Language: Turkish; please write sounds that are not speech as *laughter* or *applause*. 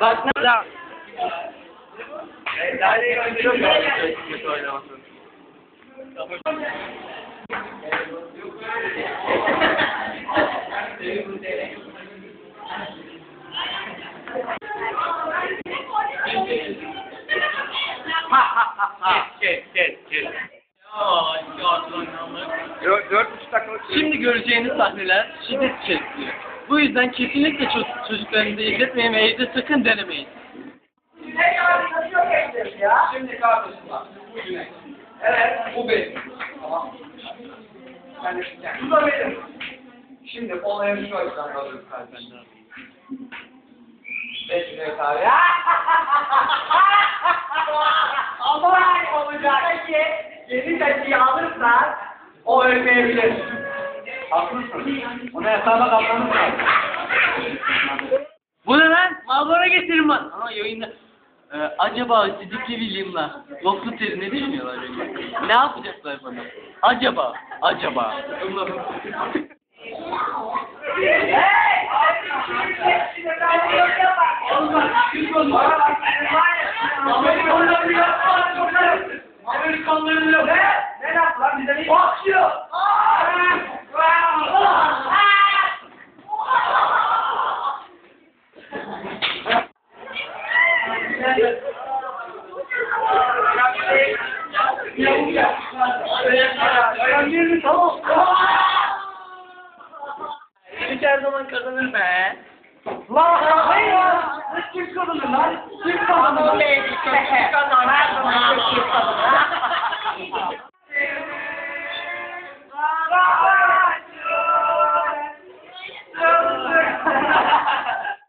Bak ne oynamasın. Kes kes kes. Dört, dört buçuk dakikalık Şimdi göreceğiniz sahneler şiddet içerikli. Bu yüzden kesinlikle ço- çocuklarınızı izletmeyin ve evde sakın denemeyin. Şimdi kardeşim bak. Bu Güney. Evet, bu benim. Tamam. Yani bu benim. Şimdi olaya şu açıdan alıyoruz kardeşim. *laughs* Peki Cüneyt abi. Ama olacak ki yeni tepkiyi alırsan o ölmeyebilir. Haklısın. Ona hesaba katmanız lazım. Bu ne lan? Malbora getirin lan. Ama yayında Ee, acaba Sidikli William'la Yoklu Terry ne düşünüyorlar acaba? Ne yapacaklar bana? Acaba, acaba. Amerikanların yok. Ne? Ne laf lan bize ne? Bakıyor. Hiç her zaman kazanır be. Lan hayır. Kim kazanır lan? Kim kazanır? Kim kazanır?